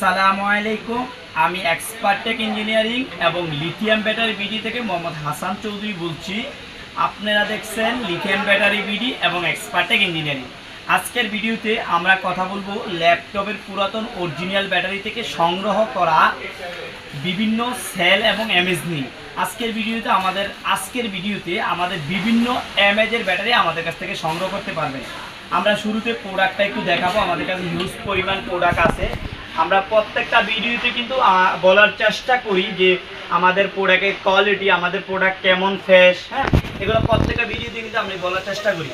আসসালামু আলাইকুম। আমি এক্সপার্টেক ইঞ্জিনিয়ারিং এবং লিথিয়াম ব্যাটারি বিডি থেকে মোহাম্মদ হাসান চৌধুরী বলছি। আপনারা দেখছেন লিথিয়াম ব্যাটারি বিডি এবং এক্সপার্টেক ইঞ্জিনিয়ারিং আজকের ভিডিওতে আমরা কথা বলব ল্যাপটপের পুরাতন অরিজিনাল ব্যাটারি থেকে সংগ্রহ করা বিভিন্ন সেল এবং এমএজ নিয়ে। আজকের ভিডিওতে আমাদের, আজকের ভিডিওতে আমাদের বিভিন্ন এমএজের ব্যাটারি আমাদের কাছ থেকে সংগ্রহ করতে পারবেন। আমরা শুরুতে প্রোডাক্টটা একটু দেখাবো। আমাদের কাছে হিউজ পরিমাণ প্রোডাক্ট আছে। আমরা প্রত্যেকটা ভিডিওতে কিন্তু বলার চেষ্টা করি যে আমাদের প্রোডাক্টের কোয়ালিটি আমাদের প্রোডাক্ট কেমন ফ্রেশ হ্যাঁ? এগুলো প্রত্যেকটা ভিডিওতে কিন্তু আমরা বলার চেষ্টা করি।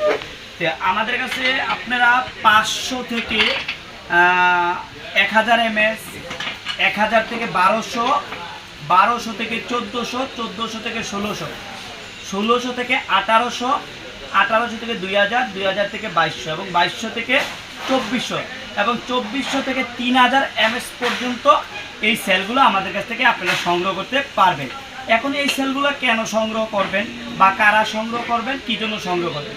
আমাদের কাছে আপনারা পাঁচশো থেকে এক হাজার এমএস এক হাজার থেকে বারোশো বারোশো থেকে চোদ্দোশো চোদ্দোশো থেকে ষোলোশো ষোলোশো থেকে আঠারোশো আঠারোশো থেকে দুই হাজার দুই হাজার থেকে বাইশশো এবং বাইশশো থেকে চব্বিশশো এবং চব্বিশশো থেকে তিন হাজার এমএস পর্যন্ত এই সেলগুলো আমাদের কাছ থেকে আপনারা সংগ্রহ করতে পারবেন। এখন এই সেলগুলো কেন সংগ্রহ করবেন বা কারা সংগ্রহ করবেন, কী জন্য সংগ্রহ করবেন?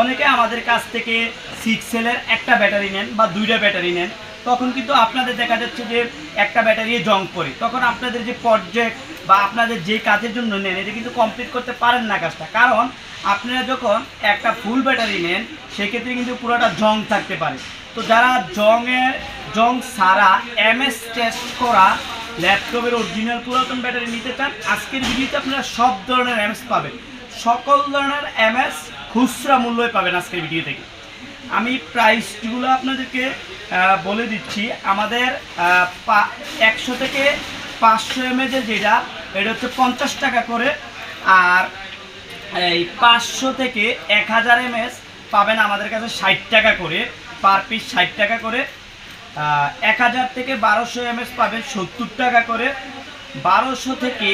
অনেকে আমাদের কাছ থেকে সিক্স সেলের একটা ব্যাটারি নেন বা দুইটা ব্যাটারি নেন। তখন কিন্তু আপনাদের দেখা যাচ্ছে যে একটা ব্যাটারি জং পড়ে। তখন আপনাদের যে প্রজেক্ট বা আপনাদের যে কাজের জন্য নেন, এটা কিন্তু কমপ্লিট করতে পারেন না কাজটা। কারণ আপনারা যখন একটা ফুল ব্যাটারি নেন, সেক্ষেত্রে কিন্তু পুরোটা জং থাকতে পারে। তো যারা জংয়ের জং সারা এমএস টেস্ট করা ল্যাপটপের অরিজিনাল পুরাতন ব্যাটারি নিতে চান, আজকের ভিডিওতে আপনারা সব ধরনের এমএস পাবেন। সকল ধরনের এমএস খুচরা মূল্যে পাবেন আজকের ভিডিও থেকে। আমি প্রাইসগুলো আপনাদেরকে বলে দিচ্ছি। আমাদের একশো থেকে পাঁচশো এমএজের যেটা এটা হচ্ছে পঞ্চাশ টাকা করে। আর এই পাঁচশো থেকে এক হাজার এমএস পাবেন আমাদের কাছে ষাট টাকা করে, পার পিস ষাট টাকা করে। এক হাজার থেকে বারোশো এমএস পাবেন সত্তর টাকা করে। বারোশো থেকে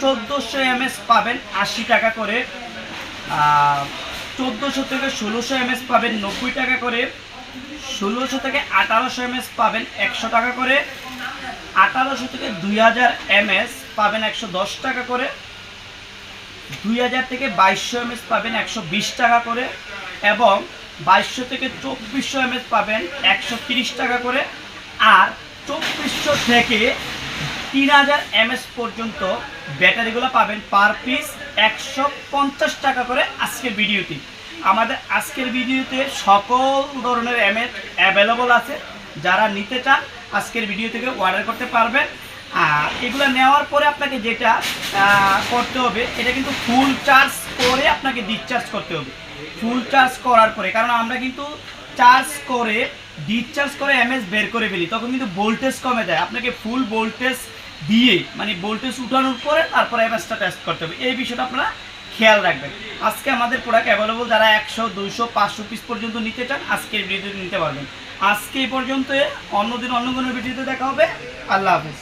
চোদ্দোশো এমএস পাবেন আশি টাকা করে। চোদ্দোশো থেকে ষোলোশো এমএস পাবেন নব্বই টাকা করে। ষোলোশো থেকে আঠারোশো এমএস পাবেন একশো টাকা করে। আঠারোশো থেকে দুই হাজার এমএস পাবেন একশো দশ টাকা করে। দুই হাজার থেকে বাইশশো এমএস পাবেন একশো বিশ টাকা করে এবং বাইশশো থেকে চব্বিশশো এমএস পাবেন একশো টাকা করে। আর চব্বিশশো থেকে তিন হাজার এমএস পর্যন্ত ব্যাটারিগুলো পাবেন পার পিস একশো পঞ্চাশ টাকা করে আজকের ভিডিওতে আমাদের আজকের ভিডিওতে সকল ধরনের এমএস অ্যাভেলেবল আছে। যারা নিতে চান, আজকের ভিডিও থেকে অর্ডার করতে পারবেন। এগুলো নেওয়ার পরে আপনাকে যেটা করতে হবে, এটা কিন্তু ফুল চার্জ করে আপনাকে ডিসচার্জ করতে হবে। ফুল চার্জ করার পরে, কারণ আমরা কিন্তু চার্জ করে ডিসচার্জ করে এমএস বের করে ফেলি, তখন কিন্তু ভোল্টেজ কমে যায়। আপনাকে ফুল ভোল্টেজ দিয়ে মানে ভোল্টেজ উঠানোর পরে তারপরে এমএসটা টেস্ট করতে হবে। এই বিষয়টা আপনারা খেয়াল রাখবেন। আজকে আমাদের প্রোডাক্ট অ্যাভেলেবল যারা একশো, দুইশো, পাঁচশো পিস পর্যন্ত নিতে চান আজকের ভিডিওতে নিতে পারবেন। আজকে এই পর্যন্ত অন্যদিন অন্য কোনো ভিডিওতে দেখা হবে। আল্লাহ হাফেজ।